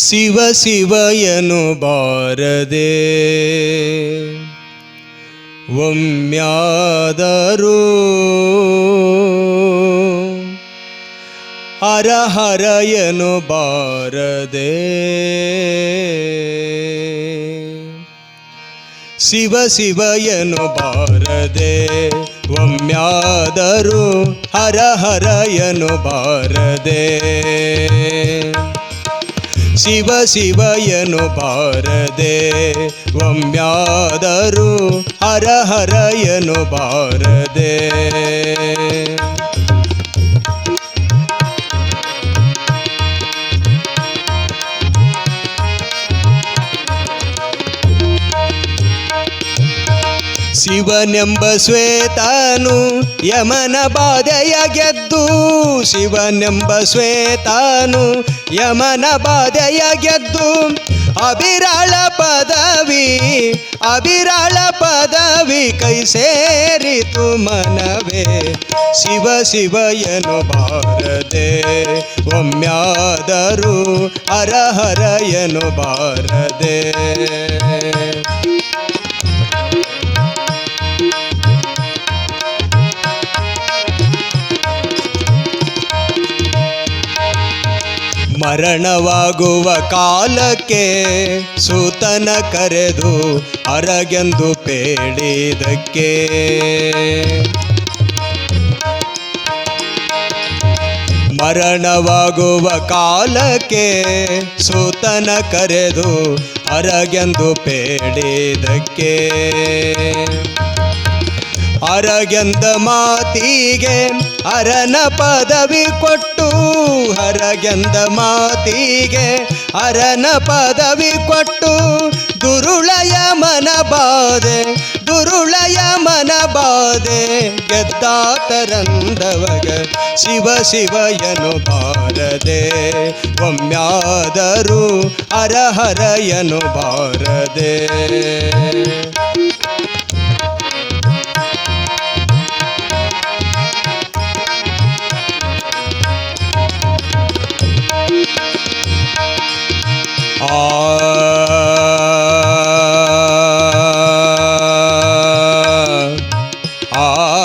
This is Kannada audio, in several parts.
ಶಿವ ಶಿವಯನು ಬಾರದೆ ಒಮ್ಯಾದರೂ ಹರ ಹರಯನು ಬಾರದೆ ಶಿವ ಶಿವಯನು ಬಾರದೆ ಒಮ್ಮ್ಯಾದರೂ ಹರ ಹರಯನು ಬಾರದೆ. ಶಿವ ಶಿವಯನು ಬಾರದೆ ಒಮ್ಮ್ಯಾದರೂ ಹರ ಹರಯನು ಬಾರದೆ. ಶಿವನೆಂಬ ಶ್ವೇತನು ಯಮನ ಬಾಧೆಯ ಗೆದ್ದು. ಶಿವನೆಂಬ ಶ್ವೇತಾನು ಯಮನ ಬಾಧೆಯ ಗೆದ್ದು. ಅಬಿರಾಳ ಪದವಿ ಅಬಿರಾಳ ಪದವಿ ಕೈ ಸೇರಿತು ಮನವೇ. ಶಿವ ಶಿವಯನು ಬಾರದೆ ಒಮ್ಮ್ಯಾದರೂ ಹರ ಬಾರದೆ ಮರಣವಾಗುವ ಕಾಲಕ್ಕೆ ಸೂತನ ಕರೆದು ಅರಗೆಂದು ಪೇಳಿದಕ್ಕೆ. ಮರಣವಾಗುವ ಕಾಲಕ್ಕೆ ಸೂತನ ಕರೆದು ಅರಗೆಂದು ಪೇಳಿದಕ್ಕೆ. ಅರಗೆಂದ ಮಾತಿಗೆ ಅರನ ಪದವಿ ಕೊಟ್ಟು, ಹರಗೆಂದ ಮಾತಿಗೆ ಅರನ ಪದವಿ ಕೊಟ್ಟು, ದುರುಳಯ ಮನ ಬಾದೆ, ದುರುಳಯ ಮನ ಬಾಧೆ ಗೆದ್ದಾತರಂದವಗ ಶಿವ ಶಿವಯನು ಬಾರದೆ ಒಮ್ಮ್ಯಾದರೂ ಹರಹರಯನು ಬಾರದೆ.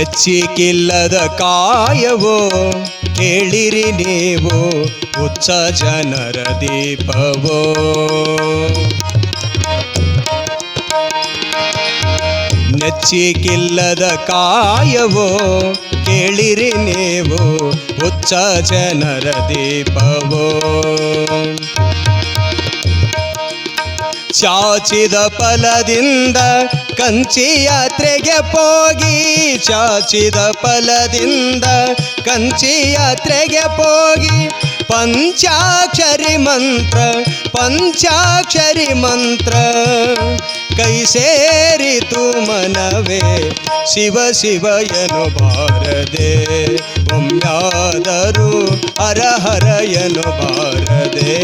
ನೆಚ್ಚಿಕಿಲ್ಲದ ಕಾಯವೋ ಕೇಳಿರಿ ನೀವು ಉಚ್ಚ ಜನರ ದೀಪವೋ. ನೆಚ್ಚಿಕಿಲ್ಲದ ಕಾಯವೋ ಕೇಳಿರಿ ನೀವು ಉಚ್ಚ ಜನರ ದೀಪವೋ. ಚಾಚಿದ ಫಲದಿಂದ ಕಂಚಿ ಯಾತ್ರೆಗೆ ಪೋಗಿ ಚಾಚಿದ ಫಲದಿಂದ ಕಂಚಿ ಯಾತ್ರೆಗೆ ಪೋಗಿ ಪಂಚಾಕ್ಷರಿ ಮಂತ್ರ ಪಂಚಾಕ್ಷರಿ ಮಂತ್ರ. ಕೈ ಸೇರಿತು ಮನವೇ, ಶಿವ ಶಿವಯನು ಬಾರದೆ ಒಮ್ಮಾದರೂ ಹರ ಹರಯನು ಬಾರದೆ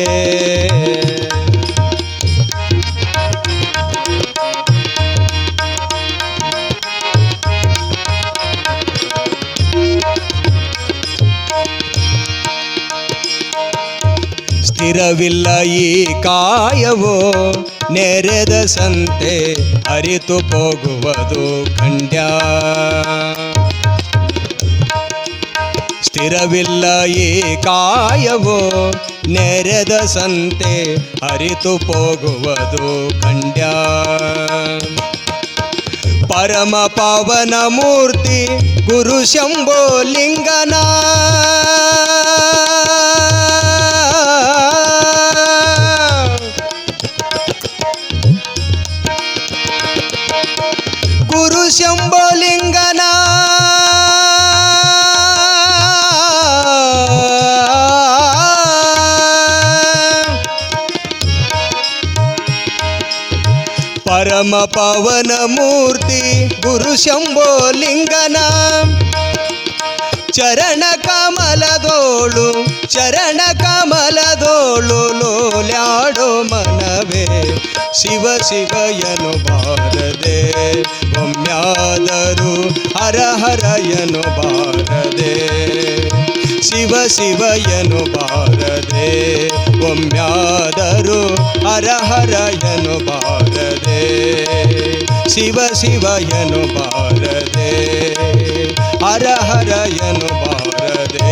ಸ್ಥಿರವಿಲ್ಲ ಈ ಕಾಯವೋ ನೆರೆದ ಸಂತೆ ಅರಿತು ಹೋಗುವುದು ಖಂಡ್ಯ ಸ್ಥಿರವಿಲ್ಲ ಈ ಕಾಯವೋ ನೆರೆದ ಸಂತೆ ಅರಿತು ಹೋಗುವುದು ಖಂಡ್ಯ ಪರಮ ಪಾವನ ಮೂರ್ತಿ ಗುರು ಶಂಭೋ ಲಿಂಗನ. ಪರಮ ಪವನ ಮೂರ್ತಿ ಗುರು ಶಂಭೋ ಲಿಂಗನ. ಚರಣ ಕಮಲದೋಳು ಚರಣ ಕಮಲದೋಳು ಲೋಲ್ಯಾಡೋ ಮನವೇ. ಶಿವ ಶಿವಯನು ಬಾರದೆ ಒಮ್ಮ್ಯಾದರೂ ಹರ ಹರಯನು ಬಾರದೆ. ಶಿವ ಶಿವಯನು ಬಾರದೆ ಒಮ್ಮ್ಯಾದರೂ ಹರ ಹರಯನು ಬಾರದೆ ಶಿವ ಶಿವಯನು ಬಾರದೆ ಹರ ಹರಯನು ಬಾರದೆ.